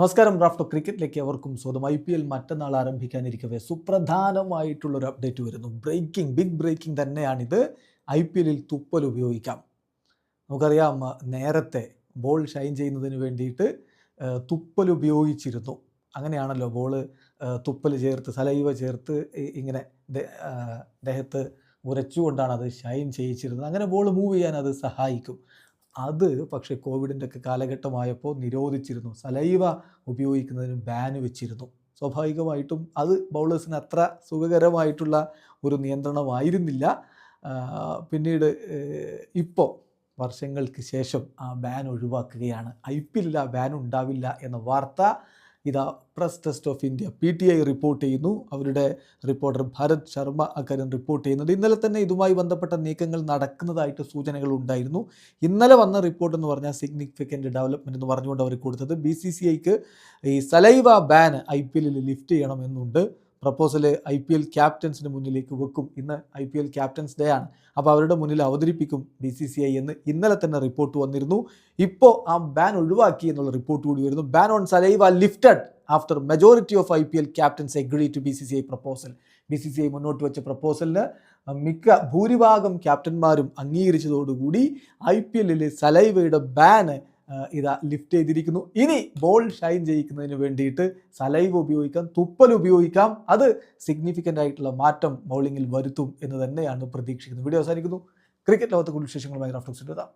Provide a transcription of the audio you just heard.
നമസ്കാരം റാഫ്റ്റോ ക്രിക്കറ്റിലേക്ക് അവർക്കും സ്വന്തം ഐ പി എൽ മറ്റന്നാൾ ആരംഭിക്കാനിരിക്കവേ സുപ്രധാനമായിട്ടുള്ളൊരു അപ്ഡേറ്റ് വരുന്നു. ബ്രേക്കിംഗ് ബിഗ് ബ്രേക്കിംഗ് തന്നെയാണിത്. ഐ പി എല്ലിൽ തുപ്പൽ ഉപയോഗിക്കാം. നമുക്കറിയാം നേരത്തെ ബോൾ ഷൈൻ ചെയ്യുന്നതിന് വേണ്ടിയിട്ട് തുപ്പൽ ഉപയോഗിച്ചിരുന്നു. അങ്ങനെയാണല്ലോ ബോൾ തുപ്പൽ ചേർത്ത് സലൈവ ചേർത്ത് ഇങ്ങനെ ദേഹത്ത് ഉരച്ചുകൊണ്ടാണ് അത് ഷൈൻ ചെയ്യിച്ചിരുന്നത്. അങ്ങനെ ബോൾ മൂവ് ചെയ്യാൻ അത് സഹായിക്കും. അത് പക്ഷേ കോവിഡിന്റെ ഒക്കെ കാലഘട്ടമായപ്പോൾ നിരോധിച്ചിരുന്നു. സലൈവ ഉപയോഗിക്കുന്നതിന് ബാൻ വെച്ചിരുന്നു. സ്വാഭാവികമായിട്ടും അത് ബൗളേഴ്സിന് അത്ര സുഖകരമായിട്ടുള്ള ഒരു നിയന്ത്രണമായിരുന്നില്ല. പിന്നീട് ഇപ്പോൾ വർഷങ്ങൾക്ക് ശേഷം ആ ബാൻ ഒഴിവാക്കുകയാണ്. ഐ പി എല്ലിൽ ബാൻ ഉണ്ടാവില്ല എന്ന വാർത്ത ഇതാ press trust of India P T I report ചെയ്യുന്നു. അവരുടെ റിപ്പോർട്ടർ ഭരത് ശർമ്മ അക്കാര്യം റിപ്പോർട്ട് ചെയ്യുന്നുണ്ട്. ഇന്നലെ തന്നെ ഇതുമായി ബന്ധപ്പെട്ട നീക്കങ്ങൾ നടക്കുന്നതായിട്ട് സൂചനകൾ ഉണ്ടായിരുന്നു. ഇന്നലെ വന്ന റിപ്പോർട്ട് എന്ന് പറഞ്ഞാൽ സിഗ്നിഫിക്കന്റ് ഡെവലപ്മെന്റ് എന്ന് പറഞ്ഞുകൊണ്ട് അവർ കൊടുത്തത്. ബി സി സി ഐക്ക് ഈ സലൈവ ബാൻ ഐ പി എല്ലിൽ ലിഫ്റ്റ് ചെയ്യണമെന്നുണ്ട് പ്രപ്പോസൽ ഐ പി എൽ ക്യാപ്റ്റൻസിന് മുന്നിലേക്ക് വെക്കും. ഇന്ന് I P L captains day ആണ്. അപ്പോൾ അവരുടെ മുന്നിൽ അവതരിപ്പിക്കും ബി സി സി ഐ എന്ന് ഇന്നലെ തന്നെ റിപ്പോർട്ട് വന്നിരുന്നു. ഇപ്പോൾ ആ ബാൻ ഒഴിവാക്കി എന്നുള്ള റിപ്പോർട്ട് കൂടി വരുന്നു. Ban on saliva lifted after majority of I P L captains agree to B C C I proposal B C C I മുന്നോട്ട് വെച്ച പ്രപ്പോസലിന് മിക്ക ഭൂരിഭാഗം ക്യാപ്റ്റന്മാരും അംഗീകരിച്ചതോടുകൂടി ഐ പി എല്ലിൽ സലൈവയുടെ ബാന് ഇതാ ലിഫ്റ്റ് ചെയ്തിരിക്കുന്നു. ഇനി ബോൾ ഷൈൻ ചെയ്യിക്കുന്നതിന് വേണ്ടിയിട്ട് സലൈവ് ഉപയോഗിക്കാം തുപ്പൽ ഉപയോഗിക്കാം. അത് സിഗ്നിഫിക്കന്റ് ആയിട്ടുള്ള മാറ്റം ബൗളിങ്ങിൽ വരുത്തും എന്ന് തന്നെയാണ് പ്രതീക്ഷിക്കുന്നത്. വീഡിയോ അവസാനിക്കുന്നു. ക്രിക്കറ്റ് ലോകത്തെ കൂടുതൽ വിശേഷങ്ങളുമായി എത്താം.